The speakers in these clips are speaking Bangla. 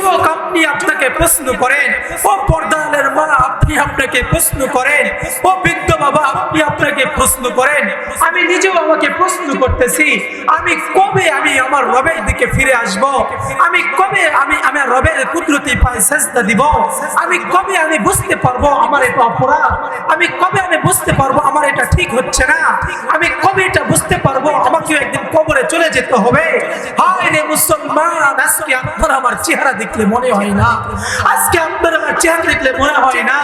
যুবক, আপনি আপনাকে প্রশ্ন করেন, ও পর্দালের মা আপনি আপনাকে প্রশ্ন করেন, ও বৃদ্ধ বাবা, আপনি আপনাকে প্রশ্ন করেন। আমি নিজেও আমাকে প্রশ্ন করতেছি, আমি কবে আমি আমার রবের দিকে ফিরে আসব? আমি কবে আমি আমার রবের কুদরতি পায়ে সেজদা দিব? আমি কবে আমি বুঝতে পারব আমার এটা অপরাধ? আমি কবে আমি বুঝতে পারব আমার এটা ঠিক হচ্ছে না? আমি কবে এটা বুঝতে পারব আমাকে একদিন কবরে চলে যেতে হবে? হায় রে মুসলমান, আজকে আপনার আমার চেহারা দেখলে মনে হয় না। আজকে আপনার আমার চেহারা দেখলে মনে হয় না।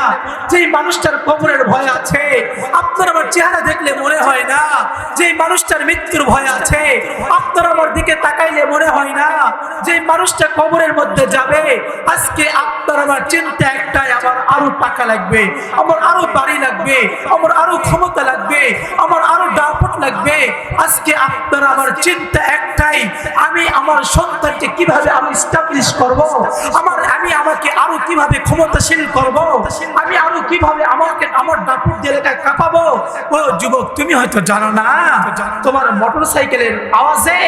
যে মানুষটার কবরের ভয় আছে, আপনার আমার চেহারা দেখলে মনে হয় না। যে মানুষটার মৃত্যুর ভয় আছে, আপনার আমার দিকে তাকাইলে মনে হয় না যে মানুষটা কবরের মধ্যে যাবে, আজকে আপনার আমার চিন্তা একটাই, আমার আরও টাকা লাগবে, আমার আরও বাড়ি লাগবে, আমার আরও ক্ষমতা লাগবে, আমার আরও দাপট লাগবে। আজকে আপনার আমার চিন্তা একটাই, আমি আমার সন্তানকে কীভাবে আমি স্টাবলিশ করব? আমার, আমি আমাকে আরও কীভাবে ক্ষমতাশীল করব? আমি আরও কীভাবে আমাকে আমার দাপট এলাকায় কাঁপাবো? ও যুবক, তুমি হয়তো জানো না তোমার মোটর সাইকেলের আওয়াজে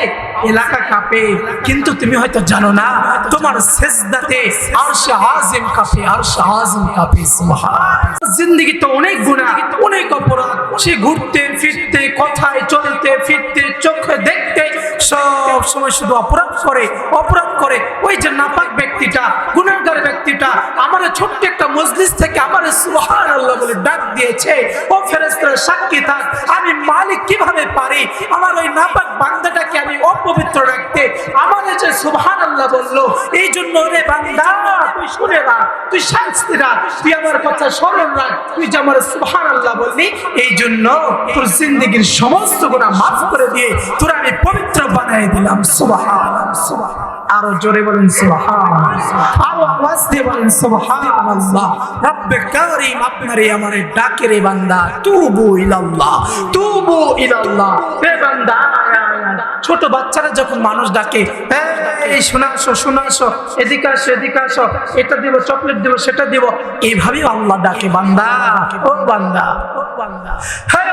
এলাকা কাঁপে। কিন্তু তুমি হয়তো জানো না, তোমার সেজদাতে আরশে আযিম কাঁপে, আরশে আযিম কাঁপে সুবহান জিন্দগি তো অনেক গুনাহ, অনেক অপরাধ। সে ঘুরতে, ফিরতে, কথায়, চলতে, ফিরতে, চোখে দেখতে সব সময় শুধু অপরাধ করে অপরাধ করে। ওই যে নাপাক ব্যক্তিটা গুণাগার ব্যক্তিটা, আমার ছোট্ট একটা মজলিস থেকে আমার সুবহান আল্লাহ বলে ডাক দিয়েছে, ও ফেরেস্তার সাক্ষী থাক, আমি মালিক কীভাবে পারি? আমার ওই নাপাক বান্দাটাকে আমি অপবিত্র রাখতে। আমার যে সুবহান আল্লাহ বলল, এই জন্য রে বান্দা, তুই শুনে রাখ, তুই শান্তি রাখ, তুই আমার কথা স্মরণ রাখ, তুই যে আমার সুবহান আল্লাহ বললি, এই জন্য তোর জিন্দগির সমস্ত গুণা মাফ করে দিয়ে তোর আমি পবিত্র দিলাম আরও জোরে বলেন ডাকে রে বান্দা ইলাল্লাহ ইলাল্লাহ। হে বান্দা। ছোট বাচ্চারা যখন মানুষ ডাকে, এই, শোনা আসো এদিকে আসো এদিকে আসো, এটা দিব, চকলেট দিব, সেটা দিব। এইভাবেই আল্লাহ ডাকে, বান্দা, ও বান্দা ও বান্দা। হ্যাঁ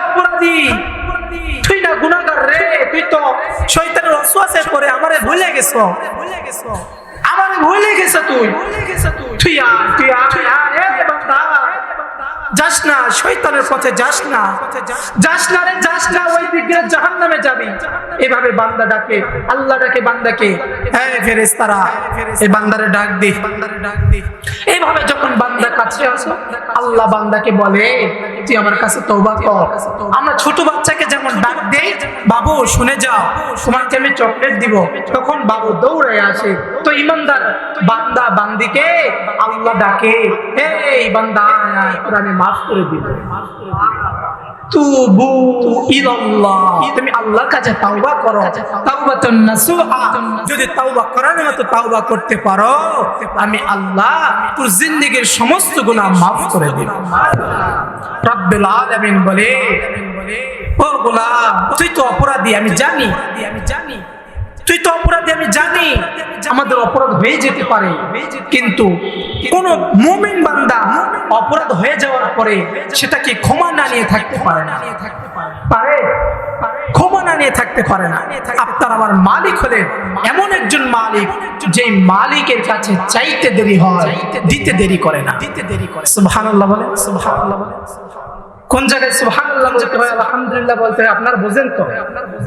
তুই না রে, তুই তো ওয়াসওয়াসে পড়ে আমারে ভুলে ভুলে আমারে ভুলে তুই। তুই রে যাবি। এভাবে বান্দা ডাকে ডাকে হ্যাঁ ফেরেস্তারা এই বান্দারে ডাক দি বান্দারে ডাক দি। এইভাবে যখন বান্দা কাছে আসো, আল্লাহ বান্দাকে বলে তুই আমার কাছে তওবা কর। আমরা ছোট বাচ্চাকে যেমন ডাক দেই, বাবু, শুনে যাও। তোমাকে আমি চকলেট দিব। তখন বাবু দৌড়ে আসে। তো ইমানদার বান্দা, বান্দিকে আল্লাহ ডাকে, এই বান্দা আমি মাফ করে দিব তুবু তুমি আল্লাহর কাছে তাওবা করো। তাওবাতুন নাসুহা। যদি করার মতো করতে পারো, আমি আল্লাহ তোর জিন্দেগীর সমস্ত গুনাহ মাফ করে দেব। রব্বুল আলামিন বলে ও গোলাম তুই তো অপরাধী আমি জানি। আমি জানি তুই তো অপরাধী আমি জানি। আমাদের অপরাধ হয়ে যেতে পারে। কিন্তু কোন মুমিন বান্দা অপরাধ হয়ে যাওয়ার পরে সেটাকে ক্ষমা না নিয়ে থাকতে পারে না। পারে? ক্ষমা না নিয়ে থাকতে পারে না। আপনার আমার মালিক হলে এমন একজন মালিক যে মালিকের কাছে চাইতে দেরি হয় দিতে দেরি করে না। দিতে দেরি করে। সুবহানাল্লাহ বলেন সুবহানাল্লাহ বলেন। কোন জায়গায় সুবহানাল্লাহ বলতে হয় আলহামদুলিল্লাহ বলতে হয় আপনারা বোঝেন তো।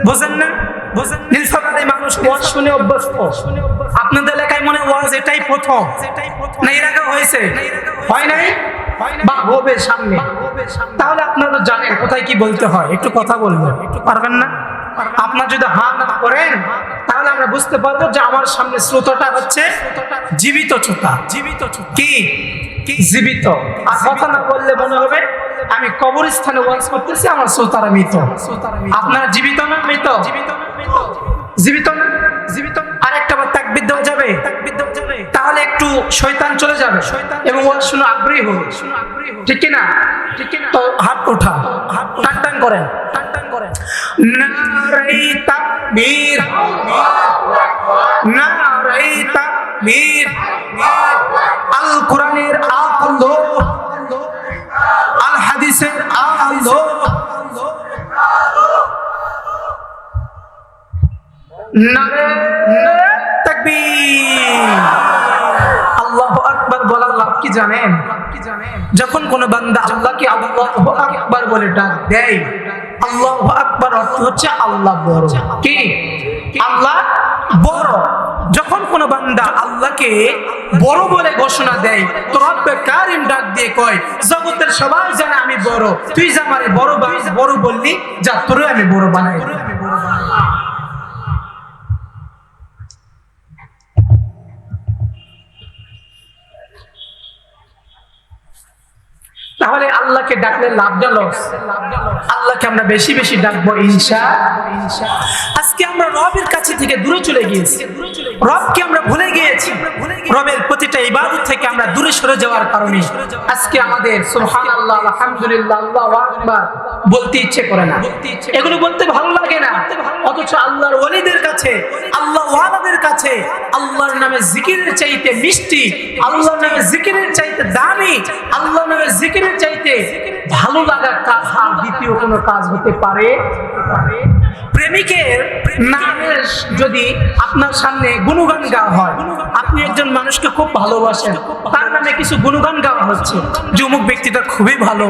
বোঝেন না? বোঝেন নীলফামারী মানুষ ওয়াজ শুনে অভ্যস্ত? আপনাদের এলাকায় মনে ওয়াজ এটাই প্রথম। না এর আগে হয়েছে। হয় নাই? বা হবে সামনে। তাহলে আপনারা জানেন কোথায় কি বলতে হয়। একটু কথা বলবেন একটু পারবেন না? আপনার যদি হা না করেন তাহলে আমরা বুঝতে পারব যে আমার সামনে শ্রোতাটা হচ্ছে জীবিত শ্রোতা। জীবিত কি? জীবিত। আর কথা না বললে মনে হবে, আমি কবরস্থানে ওয়াজ করতেছি, আমার শ্রোতারা মৃত। আপনারা জীবিত না মৃত? জীবিত জীবিত না? জীবিত আর একটা বার তাকবিদ দেওয়া যাবে? তাহলে একটু শয়তান চলে যাবে এবং ওয়াজ শুনে আগ্রহী হবে ঠিক কি না ঠিক কি না তো হাত ওঠা, টান টান করেন। টান করেন নারাই তাকবীর। নারাই তাকবীর। আল কোরআনের হাদিসের আলো নারে তাকবীর। কি জানেন? যখন কোন বান্দা আল্লাহকে আল্লাহ আকবার বলে ডাক দেয়, আল্লাহ আকবার হচ্ছে আল্লাহ বড়। কি? আল্লাহ বড়। যখন কোন বান্দা আল্লাহকে বড় বলে ঘোষণা দেয়, তো রব্বে কারিম ডাক দিয়ে কয়, জগতের সবাই জানে আমি বড়। তুই যে আমারে বড় বড় বললি, যা তোরে আমি বড় বানাই দিলাম। তাহলে আল্লাহকে ডাকলে লাভটা লস আল্লাহকে আমরা বেশি বেশি ডাকবো ইনশা। আজকে আমরা রবের কাছে থেকে দূরে চলে গিয়েছি। রবকে আমরা ভুলে গিয়েছি। রবের প্রতিটা ইবাদত থেকে আমরা দূরে সরে যাওয়ার কারণে আজকে আমাদের সুবহানাল্লাহ, আলহামদুলিল্লাহ, আল্লাহু আকবার বলতে ইচ্ছে করে না। এগুলো বলতে ভালো লাগে না। অথচ আল্লাহর ওলিদের কাছে আল্লাহ ওয়ালাদের কাছে, আল্লাহর নামে জিকিরের চাইতে মিষ্টি, আল্লাহর নামে জিকিরের চাইতে দামি, আল্লাহর নামে জিকিরের চাইতে ভালো লাগার কাজ আর দ্বিতীয় কোনো কাজ হতে পারে? প্রেমিকের নামের যদি আপনার সামনে গুণগান গাওয়া হয়, আপনি একজন মানুষকে খুব ভালোবাসেন, তার নামে কিছু গুণগান গাওয়া হচ্ছে। যে অমুক ব্যক্তিটা খুবই ভালো,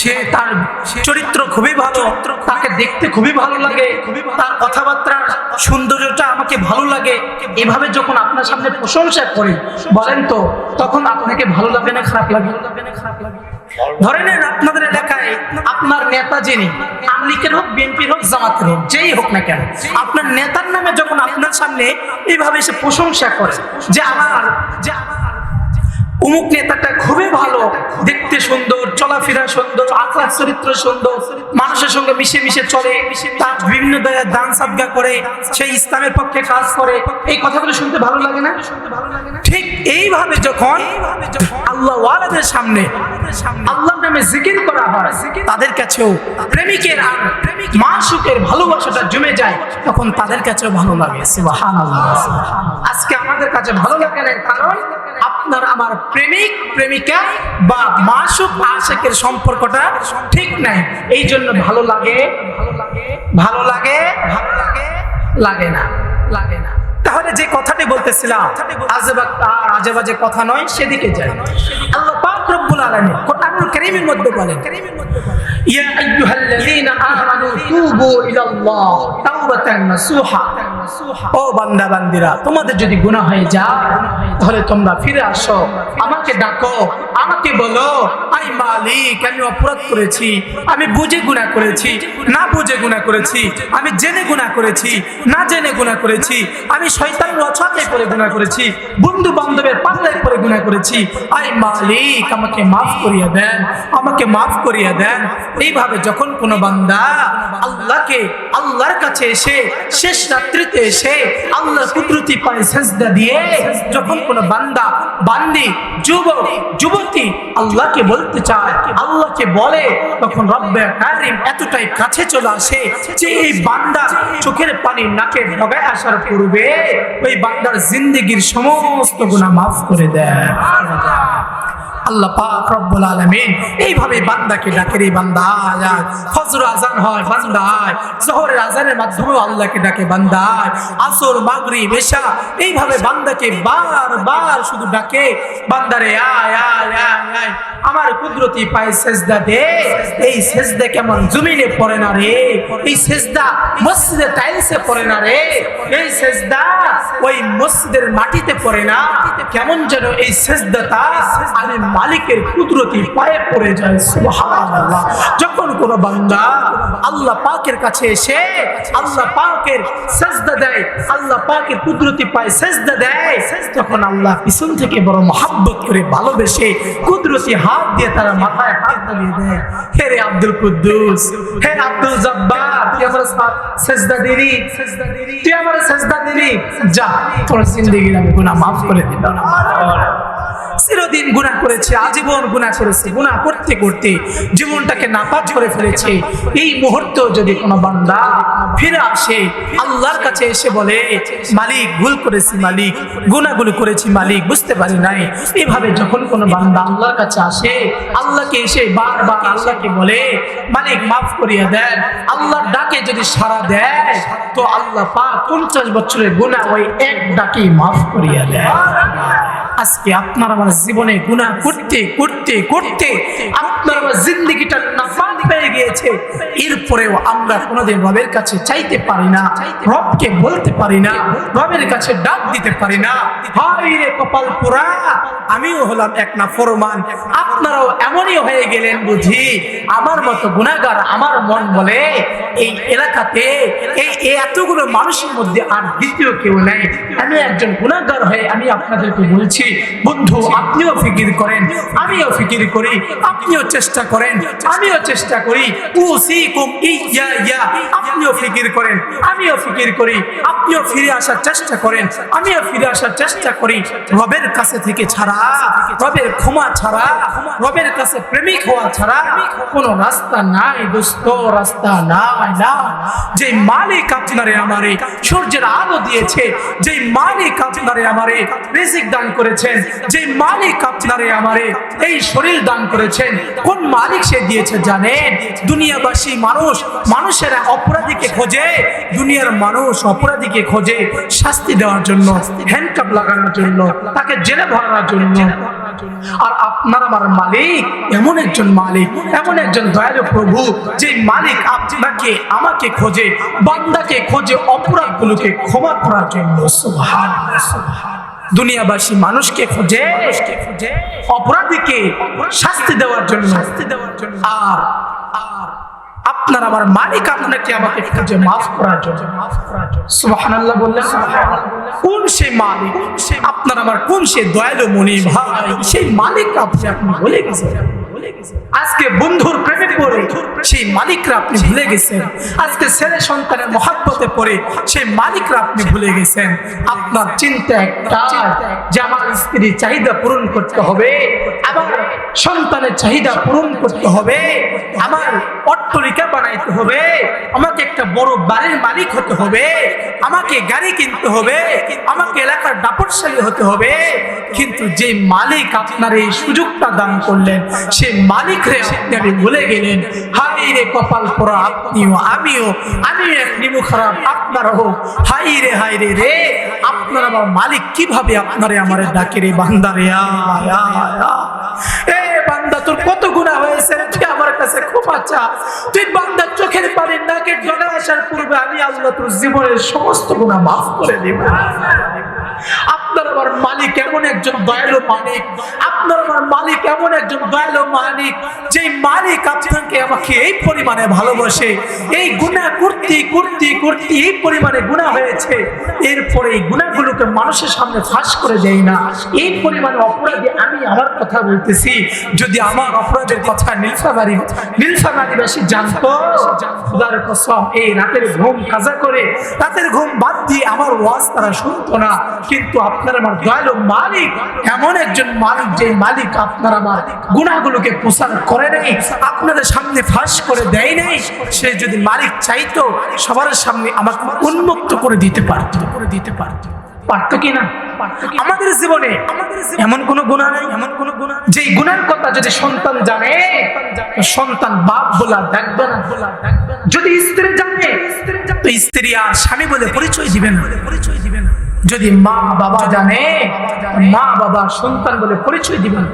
সে তার চরিত্র খুবই ভালো, তাকে দেখতে খুবই ভালো লাগে, তার কথাবার্তার সৌন্দর্যটা আমাকে ভালো লাগে। এভাবে যখন আপনার সামনে প্রশংসা করে, বলেন তো, তখন আপনাকে ভালো লাগে না খারাপ লাগে? ধরে নেন আপনাদের এলাকায় আপনার নেতা যিনি, আমলিকের হোক, বিএনপির হোক, জামাতের হোক, যেই হোক না কেন, আপনার নেতার নামে যখন আপনার সামনে এইভাবে সে প্রশংসা করে যে আমার যে আমার অমুক নেতাটা খুবই ভালো, দেখতে সুন্দর, চলাফেরা সুন্দর, আখলাখ চরিত্র সুন্দর, মানুষের সঙ্গে মিশে মিশে চলে, তার বিভিন্ন দান সাদগা করে, সেই ইসলামের পক্ষে কাজ করে। এই কথাগুলো শুনতে ভালো লাগে না? ঠিক এইভাবে যখন আল্লাহ ওয়ালাদের সামনে আল্লাহর নামে জিকির করা হয়, তাদের কাছেও প্রেমিকের আর মাসুকের ভালোবাসাটা জমে যায়, তখন তাদের কাছেও ভালো লাগে আজকে আমাদের কাছে ভালো লাগে না, কারণ আপনার আমার প্রেমিক, প্রেমিকা বা মাসুক আশেকের সম্পর্কটা ঠিক নাই। এই জন্য ভালো লাগে ভালো লাগে ভালো লাগে লাগে না লাগে না। তাহলে যে কথাটি বলতেছিলাম আর আজেবাজে কথা নয়, সেদিকে যাই। আল্লাহ পাক রব্বুল আলামিন কোরআনুল কারীমের মধ্যে বলেন, ইয়া আইয়ুহাল্লাযীনা আমানু তুবু ইলাল্লাহ তাওবাতান নাসুহা। ও বান্দা, বান্দিরা, তোমাদের যদি গুনাহ হয়ে যায় তাহলে তোমরা ফিরে আসো। আমাকে ডাকো, আমাকে বলো, আই মালিক, আমি অপরাধ করেছি, আমি বুঝে গুনাহ করেছি, না বুঝে গুনাহ করেছি, আমি জেনে গুনাহ করেছি, না জেনে গুনাহ করেছি, আমি শয়তানের অছাতে করে গুনাহ করেছি বন্ধু বান্ধবের পাল্লায় করে গুনাহ করেছি, আই মালিক, আমাকে মাফ করিয়া দেন, আমাকে মাফ করিয়া দেন। এইভাবে যখন কোনো বান্দা আল্লাহকে, আল্লাহর কাছে এসে, শেষ রাত্রিতে এসে আল্লাহ কুদরতি পায় সেজদা দিয়ে, যখন কোনো বান্দা, বান্দি, যুবক, যুবতী আল্লাহকে বলতে চায়, আল্লাহকে বলে, তখন রব্বের কারিম এতটাই কাছে চলে আসে যে এই বান্দা চোখের পানি নাকে ডগায় আসার পূর্বে ওই বান্দার জিন্দেগির সমস্ত গুণা মাফ করে দেয়। আল্লাহ পাক রব্বুল আলামিন এইভাবে বান্দাকে ডাকে, রে বান্দা, আয়। ফজর আজান হয়, বান্দা জোহরের আজানের মাধ্যমে আল্লাহকে ডাকে, বান্দা, আয়। আসর, মাগরিব, এশা, এইভাবে বান্দাকে বারবার শুধু ডাকে বান্দারে আয় আয় আয় আয়। আমার কুদরতি পায়ে সেজদা দে। এই সেজদা কেমন জমিনে পড়ে না রে? এই সেজদা মসজিদে টাইলসে পড়ে না রে? এই সেজদা ওই মসজিদের মাটিতে পড়ে না? কেমন যেন এই সেজদাটা আমি মালিকের কুদরতি পায়ে পড়ে যায়, সুবহানাল্লাহ। যখন কোন বান্দা আল্লাহ পাকের কাছে এসে আল্লাহ পাকের সেজদা দেয়, আল্লাহ পাকের কুদরতি পায়ে সেজদা দেয়, তখন আল্লাহ পিছন থেকে বড় মহাব্বত করে ভালোবেসে কুদরতি হাত দিয়ে তারা মাথায় হাত দিয়ে দেয়। হে রে আব্দুল কুদ্দুস, হে আব্দুল জব্বার, তুই আমার সেজদা দিলি, তুই আমার সেজদা দিলি। যা, তোর জিন্দগির আমি গুনাহ মাফ করে দিলাম। চিরদিন গুনাহ করেছে, আজীবন গুনাহ করেছে, গুনাহ করতে করতে জীবনটাকে নাপাক করে ফেলেছে। এই মুহূর্তে যদি কোনো বান্দা ফিরে আসে, আল্লাহর কাছে এসে বলে, মালিক, ভুল করেছি মালিক, গুনাহগুলো করেছি মালিক, বুঝতে পারি নাই। এভাবে যখন কোনো বান্দা আল্লাহর কাছে আসে, আল্লাহকে এসে বারবার আল্লাহকে বলে, মালিক, মাফ করিয়া দেন, আল্লাহর ডাকে যদি সাড়া দেয়, তো আল্লাহ পাক পঞ্চাশ বছরের গুনাহ ওই এক ডাকে মাফ করিয়া দেয়। আজকে আপনার আমার জীবনে গুনাহ করতে করতে করতে আপনার আমার জিন্দগিটা নাফাক হয়ে গিয়েছে। এরপরেও আমরা কোনোদিন রবের কাছে চাইতে পারি না, রবকে বলতে পারি না, রবের কাছে ডাক দিতে পারি না। হায় রে কপাল পোড়া, আমিও হলাম এক না ফরমান আপনারাও এমনই হয়ে গেলেন বুঝি? আমার মতো গুণাগার আমার মন বলে, এই এলাকাতে, এই এতগুলো মানুষের মধ্যে আর দ্বিতীয় কেউ নেই। আমি একজন গুণাগার হয়ে আমি আপনাদেরকে বলছি বন্ধু, আপনিও ফিকির করেন, আমিও ফিকির করি, আপনিও চেষ্টা করেন, আমিও চেষ্টা করি। আপনিও ফিকির করেন, আমিও ফিকির করি। আপনিও ফিরে আসার চেষ্টা করেন, আমিও ফিরে আসার চেষ্টা করি। রবের কাছে থেকে ছাড়া, রবের ক্ষমা ছাড়া, রবের কাছে প্রেমিক হওয়া ছাড়া কোনো রাস্তা নাই দোস্ত, রাস্তা নাই না। যে মালিক আপনারে আমারে সূর্যের আলো দিয়েছে যে মালিক আপনারে আমারে রিজিক দান করেছেন যে মালিক আপনারে আমারে এই শরীর দান করেছেন কোন মালিক সে দিয়েছে জানেন? দুনিয়াবাসী মানুষ মানুষেরা অপরাধীকে খোঁজে দুনিয়ার মানুষ অপরাধীকে খোঁজে শাস্তি দেওয়ার জন্য হ্যান্ডকাপ লাগানোর জন্য তাকে জেলে ভরানোর জন্য। আর আপনার আমার মালিক এমন একজন মালিক এমন একজন দয়ালু প্রভু যে মালিক আপনাকে আমাকে খোঁজে বান্দাকে খোঁজে অপরাধগুলোকে ক্ষমা করার জন্য। সুবহানাল্লাহ, সুবহানাল্লাহ। দুনিয়াবাসী মানুষকে খুঁজে খুঁজে। অপরাধীকে শাস্তি দেওয়ার জন্য। শাস্তি দেওয়ার জন্য। আর আর আপনার আমার মালিক আপনাকে আমাকে খুঁজে মাফ করার জন্য। সুবহানাল্লাহ বললেন কোন সেই মালিক? আপনার আমার কোন সেই দয়ালু মনি ভাই? সেই মালিক আপনি আপনি ভুলে গেছেন। আজকে বন্ধুর প্রেমে পড়ে, সেই মালিকরা আপনি ভুলে গেছেন। আজকে ছেলে সন্তানের মহাব্বতে পড়ে, সেই মালিকরা আপনি ভুলে গেছেন। আপনার চিন্তা একটা, যে আমার স্ত্রীর চাহিদা পূরণ করতে হবে, আমার সন্তানের চাহিদা পূরণ করতে হবে, আমার অট্টলিকা বানাইতে হবে, আমাকে একটা বড় বাড়ির মালিক হতে হবে, আমাকে গাড়ি কিনতে হবে, আমাকে এলাকার দাপটশালী হতে হবে। কিন্তু যে মালিক আপনার এই সুযোগটা দান করলেন সে মালিক রে আপনি ভুলে গেলেন হাই রে কপাল পোড়া আপনিও আমিও এক নিমু খারাপ আপনারও হাই রে হাই রে রে, আপনার আমার মালিক কীভাবে আপনারে আমারে ডাকে রে বান্দারে বান্দা, তোর আমি আল্লাহ তোর জীবনের সমস্ত গুণা মাফ করে দিব। আপনার আমার মালিক এমন একজন দয়ালু মালিক, আপনার আমার মালিক এমন একজন দয়ালু মালিক যে মালিক আপনাকে আমাকে এই পরিমাণে ভালোবাসে, এই গুণা করতে করতে করতে এই পরিমাণে গুণা হয়েছে, এরপরে এই গুণাগুলোকে মানুষের সামনে ফাঁস করে দেয় না। এই পরিমাণে অপরাধী আমি আমার কথা বলতেছি, যদি আমার অপরাধের কথা নীলফামারি নীলফামারিবাসী জানতো, খুদার কসম, এই রাতের ঘুম কাজা করে, রাতের ঘুম বাদ দিয়ে আমার ওয়াজ তারা শুনতো না। কিন্তু আপনার আমার দয়ালু মালিক, এমন একজন মালিক যে মালিক আপনার আমার গুণাগুলোকে প্রচার করে নেই, আপনাদের সামনে ফাঁস করে দেয় নাই, সে যদি মালিক চাইতো, সবার সামনে আমাকে উন্মুক্ত করে দিতে পারত। করে দিতে পারত আমাদের জীবনে এমন কোন গুণা এমন কোন গুণার কথা যদি সন্তান জানে সন্তান বাপ বলা দেখবে না। যদি স্ত্রী জানে স্ত্রী আর স্বামী বলে পরিচয় দিবে না। পরিচয় যদি মা বাবা জানে, মা বাবা সন্তান বলে পরিচয় দিবে না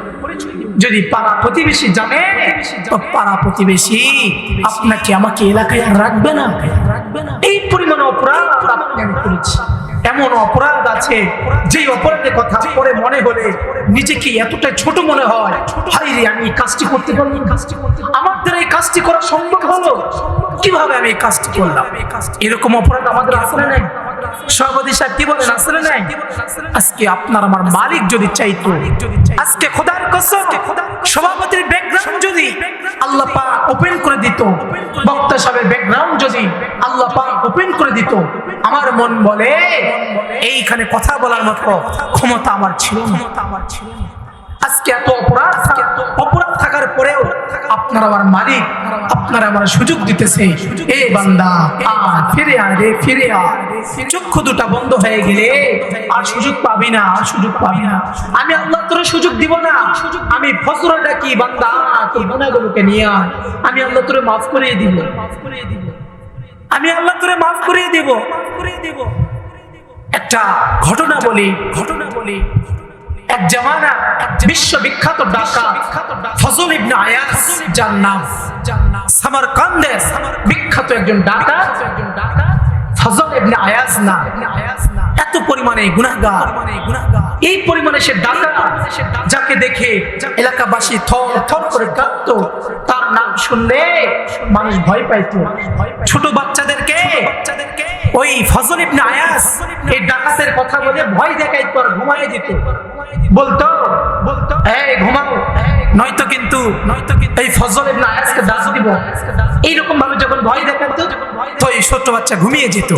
যদি পাড়া প্রতিবেশী জানে পাড়া প্রতিবেশী আপনাকে আমাকে এলাকায় আর রাখবে না। এই পরিমাণ অপরাধ আমি করেছি। এমন অপরাধ আছে যে অপরাধের কথা পরে মনে হলে নিজেকে এতটা ছোট মনে হয় হাই রে, আমি এই কাজটি করতে পারলাম কাজটি করতে আমার দ্বারা এই কাজটি করা সম্ভব হলো? কীভাবে আমি এই কাজটি করলাম? এরকম অপরাধ আমাদের আসলে নাই। আমার মন বলে এইখানে কথা বলার মতো ক্ষমতা আমার ছিল না। আমার ছিল আজকে এত অপরাধ অপরাধ থাকার পরেও আপনার আমার মালিক আপনার আমার সুযোগ দিতেছে। এ বান্দা আ, ফিরে আয় রে ফিরে আয়। চক্ষু দুটা বন্ধ হয়ে গেলে আর সুযোগ পাবি না আর সুযোগ পাবি না। আমি আল্লাহ তোর সুযোগ দিব না। আমি ফসরা ডাকি বান্দা? তোর গুণাগুলোকে নিয়ে আয়। আমি আল্লাহ তোরে মাফ করিয়ে দিব। মাফ করিয়ে দিব আমি আল্লাহ তোরে মাফ করিয়ে দিব মাফ করিয়ে দিব। একটা ঘটনা বলি ঘটনা বলি। বিশ্ববিখ্যাত ডাকা, ফজল ইবনে আয়াস, যার নাম সামারকান্দের বিখ্যাত একজন ডাকা, ফজল ইবনে আয়াস না। এত পরিমাণে গুনাহগার। এই পরিমাণে সে ডাকা, যাকে দেখে এলাকাবাসী থর থর করে কাঁদত। তার নাম শুনলে মানুষ ভয় পাইতো। ছোট বাচ্চাদেরকে ওই ফজল ইবনে আয়াস এই ডাকাতের কথা বলে ভয় দেখাইতো আর ঘুমাই দিত। বলতো বলতো, এই, ঘুমাও। নয়তো কিন্তু নয়তো এই ফজল ইবনে আয়াসকে দাস দিব। এইরকম ভাবে যখন ভয় দেখাতো তো এই ছোট বাচ্চা ঘুমিয়ে যেত।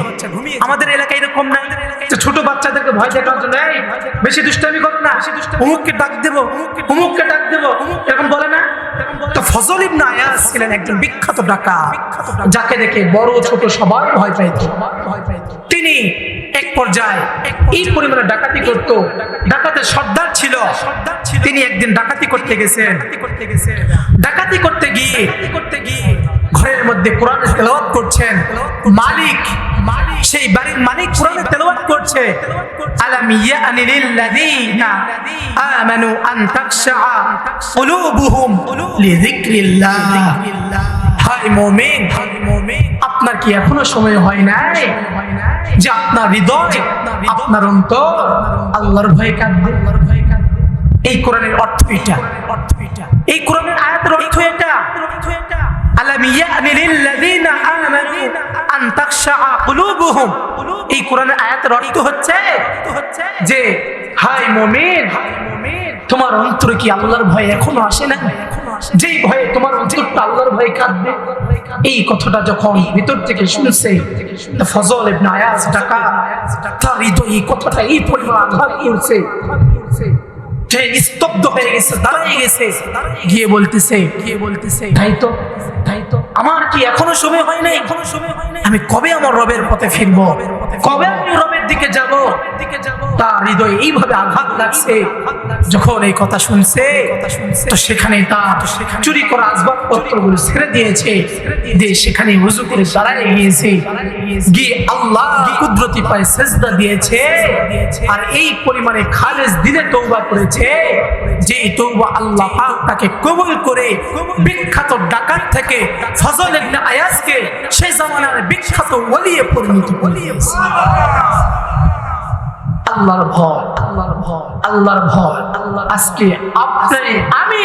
আমাদের এলাকায় এরকম নাই যে ছোট বাচ্চাদেরকে ভয় দেখানোর জন্য, এই, বেশি দুষ্টামি করো না। অমুককে ডাক দেবো, অমুককে ডাক দেবো। এরকম বলে না। তো ফজল ইবনে আয়াস ছিলেন একজন বিখ্যাত ডাকা যাকে দেখে বড় ছোট সবার ভয় পাইত। তিনি এক পর্যায়ে এই পরিমাণে ডাকাতি করত ডাকাতের সর্দার ছিল। তিনি একদিন ডাকাতি করতে গেছেন। ডাকাতি করতে গিয়ে করতে গিয়ে ঘরের মধ্যে কোরআনের তেলাওয়াত করছেন। মালিক, সেই বাড়ির মালিক কোরআনের তেলাওয়াত করছে। আলাম ইয়ানি লিল্লাযীনা আমানু আন তাখশা কুলুবুহুম লিযিকরিল্লাহ। হায় মুমিন, আপনার কি এখনও সময় হয় নাই? যে আপনার হৃদয়, আপনার অন্তর আল্লাহর ভয়ে কাঁদবে। এই কোরআনের অর্থ এটা। অর্থ এটা। এই কোরআনের আয়াতের অর্থ এটা হচ্ছে যে, হায় মুমিন, তোমার অন্তরে কি আল্লাহর ভয় এখনও আসে না যেই ভয়ে তোমার অন্তরটা আল্লাহর ভয়ে কাঁদবে, এই কথাটা যখন ভিতর থেকে শুনছে ফজল ইবনে আয়াস ডাকা, তার এই কথাটা এই পরিমাণ আঘাত করছে সে স্তব্ধ হয়ে গেছে দাঁড়িয়ে গেছে, গিয়ে বলতেছে গিয়ে বলতেছে তাই তো তাই তো, আমার কি এখনও সময় হয় নাই এখনও সময় হয় নাই? আমি কবে আমার রবের পথে ফিরবো? কবে আমি রবের দিকে যাব, তার হৃদয়ে এইভাবে আঘাত লাগছে, যখন এই কথা শুনছে, তো সেখানে তার চুরি করা আসবাবপত্রগুলো ছেড়ে দিয়েছে, দিয়ে সেখানে উজু করে দাঁড়ায় গিয়েছে, গিয়ে আল্লাহ কুদরতি পায় সেজদা দিয়েছে, আর এই পরিমাণে খালেজ দিলে তৌবা করেছে যে তৌবা আল্লাহ তাকে কবুল করে বিখ্যাত ডাকাত থেকে ফজল আয়াসকে সেই জামানার বিখ্যাত ওলিয়ে পরিণত করিয়েছে আল্লাহর ভয় আল্লাহর ভয় আল্লাহর ভয়। আজকে আপনি, আমি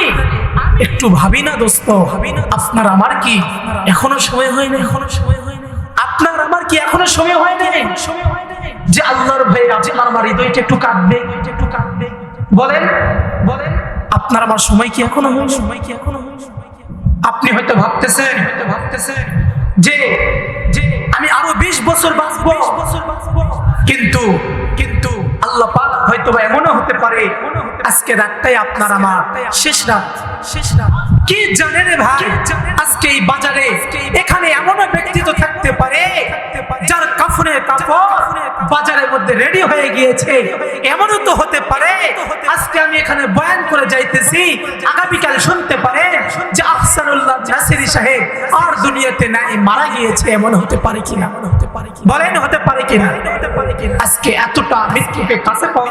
একটু ভাবি না দোস্ত ভাবি না আপনার আমার কি এখনও সময় হয় না এখনও সময় হয় না আপনার আমার কি এখনও সময় হয় নাই সময় হয় নাই যে আল্লাহর ভয়ে আপনার আমার হৃদয়টা একটু কাঁদবে। একটু কাঁদবে বলেন বলেন, আপনার আমার সময় কি এখনও হয় সময় কি এখনও হয় আপনি হয়তো ভাবতেছেন হয়তো ভাবতেছেন যে যে আমি আরও বিশ বছর বাঁচবো বছর বাঁচবো। কিন্তু কিন্তু আল্লাহ পাক হয়তো এমনও হতে পারে আজকে রাতটাই আপনার আমার। শেষ রাত। শেষ রাত। কি জানে রে ভাই? আজকে এই বাজারে এখানে এমন ব্যক্তি তো থাকতে পারে যার কাফনের কাপড় বাজারের মধ্যে রেডি হয়ে গিয়েছে। এমনও তো হতে পারে। আজকে আমি এখানে বয়ান করে যাইতেছি। আগামীকাল শুনতে পারে যে আহসানুল্লাহ নাসিরি সাহেব আর দুনিয়াতে নাই, মারা গিয়েছে, এমন হতে পারে কিনা? বলেন হতে পারে কিনা? আজকে এতটা মৃত্যুকে কাছে পাওয়ার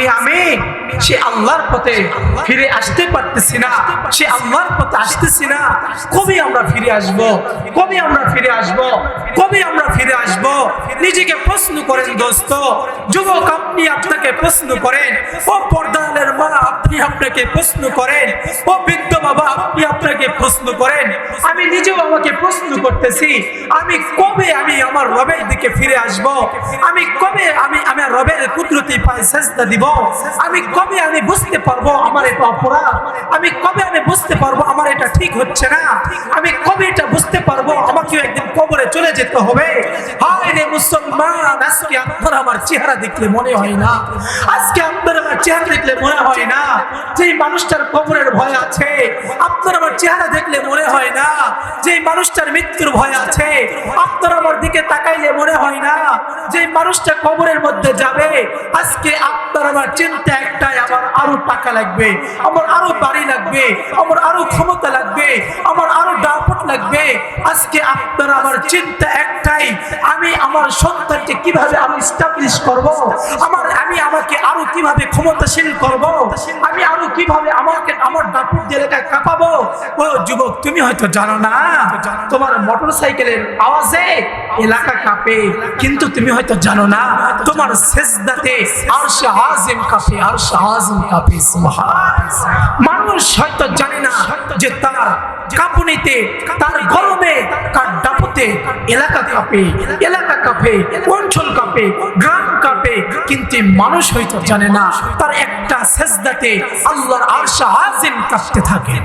আপনি আমি সে আল্লাহর পথে ফিরে আসতে পারতেছি না। সে আল্লাহর পথে আসতেছি না। কবে আমরা ফিরে আসব? কবে আমরা ফিরে আসব? কবে আমরা ফিরে আসব? নিজেকে প্রশ্ন করেন দোস্ত। যুবক, আপনি আপনাকে প্রশ্ন করেন। ও পর্দালের মা, আপনি আপনাকে প্রশ্ন করেন। ও বৃদ্ধ বাবা, আপনি আপনাকে প্রশ্ন করেন। আমি নিজেও আমাকে প্রশ্ন করতেছি, আমি কবে আমি আমার রবের দিকে ফিরে আসব? আমি কবে আমি আমার রবের কুদরতি পায়ে সেজদা দিব? আমি কবে আমি বুঝতে পারব আমার এটা অপরাধ। আমি কবে আমি বুঝতে পারব আমার এটা ঠিক হচ্ছে না? আমি কবে এটা বুঝতে পারব? আমাকে একদিন কবরে চলে যেতে হবে। চেহারা দেখলে মনে হয় না? যে মানুষটার মৃত্যুর ভয় আছে আমার দিকে তাকাইলে মনে হয় না? যে মানুষটা কবরের মধ্যে যাবে, আজকে আপনার আমার চিন্তা একটাই আমার আরও টাকা লাগবে, আমার আরও বাড়ি লাগবে, আমার আরও ক্ষমতা লাগবে, আমার আরও ডাপট লাগবে। আজকে আপনার আমার চিন্তা একটাই, আমি আমার সন্তানকে কীভাবে আরও স্টাবলিশ করব? আমার, আমি আমাকে আরও কীভাবে ক্ষমতাশীল করব? আমি আরও কীভাবে আমাকে আমার দাপুর এলাকায় কাঁপাবো? ও যুবক, তুমি হয়তো জানো না, তোমার মোটর সাইকেলের আওয়াজে এলাকা কাঁপে, কিন্তু তুমি হয়তো জানো না, তোমার সেজদাতে আরশে আজিম কাঁপে, আরশে আজিম কাঁপে মানুষ হয়তো জানে না যে তার কাঁপুনিতে, তার গরমে, তার ডাপুতে এলাকা কাঁপে এলাকা কাঁপে, অঞ্চল কাঁপে, গ্রাম কাঁপে, কিন্তু মানুষ হয়তো জানে না, তার একটা সেজদাতে আল্লাহর আশা আজিম কাঁপতে থাকে।